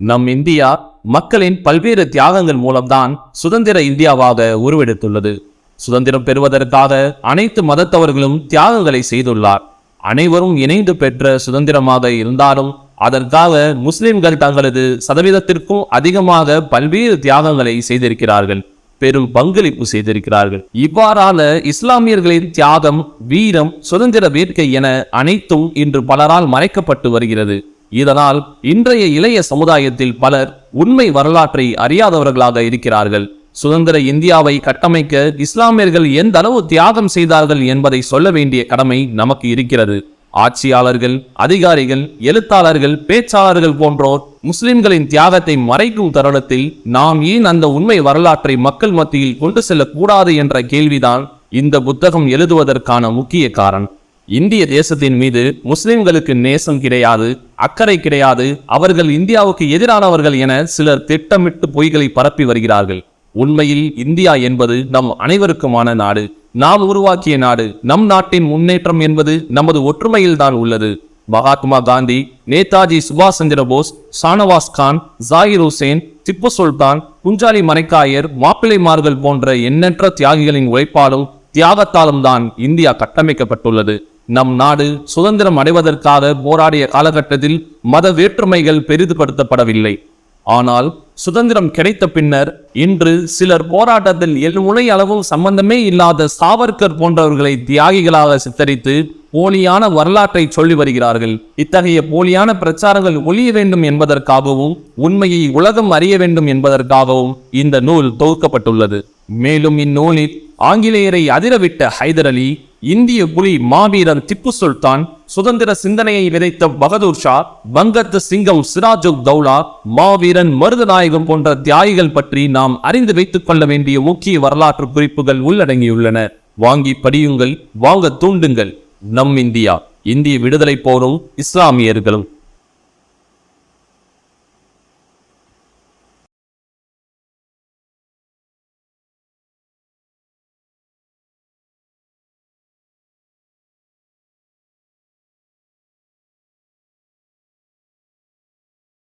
நம் இந்தியா மக்களின் பல்வேறு தியாகங்கள் மூலம்தான் சுதந்திர இந்தியாவாக உருவெடுத்துள்ளது. சுதந்திரம் பெறுவதற்காக அனைத்து மதத்தவர்களும் தியாகங்களை செய்துள்ளார். அனைவரும் இணைந்து பெற்ற சுதந்திரமாக இருந்தாலும் அதற்காக முஸ்லிம்கள் தங்களது சதவீதத்திற்கும் அதிகமாக பல்வேறு தியாகங்களை செய்திருக்கிறார்கள். பெரும் பங்களிப்பு செய்திருக்கிறார்கள். இவ்வாறான இஸ்லாமியர்களின் தியாகம் வீரம் சுதந்திர வேட்கை என அனைத்தும் இன்று பலரால் மறைக்கப்பட்டு வருகிறது. இதனால் இன்றைய இளைய சமுதாயத்தில் பலர் உண்மை வரலாற்றை அறியாதவர்களாக இருக்கிறார்கள். சுதந்திர இந்தியாவை கட்டமைக்க இஸ்லாமியர்கள் எந்த அளவு தியாகம் செய்தார்கள் என்பதை சொல்ல வேண்டிய கடமை நமக்கு இருக்கிறது. ஆட்சியாளர்கள் அதிகாரிகள் எழுத்தாளர்கள் பேச்சாளர்கள் போன்றோர் முஸ்லிம்களின் தியாகத்தை மறைக்கும் தருணத்தில் நாம் ஏன் அந்த உண்மை வரலாற்றை மக்கள் மத்தியில் கொண்டு செல்லக்கூடாது என்ற கேள்விதான் இந்த புத்தகம் எழுதுவதற்கான முக்கிய காரணம். இந்திய தேசத்தின் மீது முஸ்லிம்களுக்கு நேசம் கிடையாது. அக்கறை கிடையாது. அவர்கள் இந்தியாவுக்கு எதிரானவர்கள் என சிலர் திட்டமிட்டு பொய்களை பரப்பி வருகிறார்கள். உண்மையில் இந்தியா என்பது நம் அனைவருக்குமான நாடு. நாம் உருவாக்கிய நாடு. நம் நாட்டின் முன்னேற்றம் என்பது நமது ஒற்றுமையில் தான் உள்ளது. மகாத்மா காந்தி நேதாஜி சுபாஷ் சந்திர போஸ் ஷானவாஸ் கான் ஜாகிர் ஹுசேன் திப்பு சுல்தான் குஞ்சாலி மரைக்காயர் மாப்பிள்ளைமார்கள் போன்ற எண்ணற்ற தியாகிகளின் உழைப்பாலும் தியாகத்தாலும் தான் இந்தியா கட்டமைக்கப்பட்டுள்ளது. நம் நாடு சுதந்திரம் அடைவதற்காக போராடிய காலகட்டத்தில் மத வேற்றுமைகள் பெரிதுபடுத்தப்படவில்லை. ஆனால் சுதந்திரம் கிடைத்த பின்னர் இன்று சிலர் போராட்டத்தில் எழுமுனை அளவும் சம்பந்தமே இல்லாத சாவர்கர் போன்றவர்களை தியாகிகளாக சித்தரித்து போலியான வரலாற்றை சொல்லி வருகிறார்கள். இத்தகைய போலியான பிரச்சாரங்கள் ஒழிய வேண்டும் என்பதற்காகவும் உண்மையை உலகம் அறிய வேண்டும் என்பதற்காகவும் இந்த நூல் தொகுக்கப்பட்டுள்ளது. மேலும் இந்நூலில் ஆங்கிலேயரை அதிரவிட்ட ஹைதர் அலி இந்திய புலி மாவீரன் திப்பு சுல்தான் சுதந்திர சிந்தனையை விதைத்த பகதூர் ஷா வங்கத்து சிங்கம் சிராஜுக் தௌலா மாவீரன் மருதநாயகம் போன்ற தியாகிகள் பற்றி நாம் அறிந்து வைத்துக் கொள்ள வேண்டிய முக்கிய வரலாற்று குறிப்புகள் உள்ளடங்கியுள்ளன. வாங்கி படியுங்கள் வாங்க தூண்டுங்கள். நம் இந்தியா இந்திய விடுதலை போரும் இஸ்லாமியர்களும்.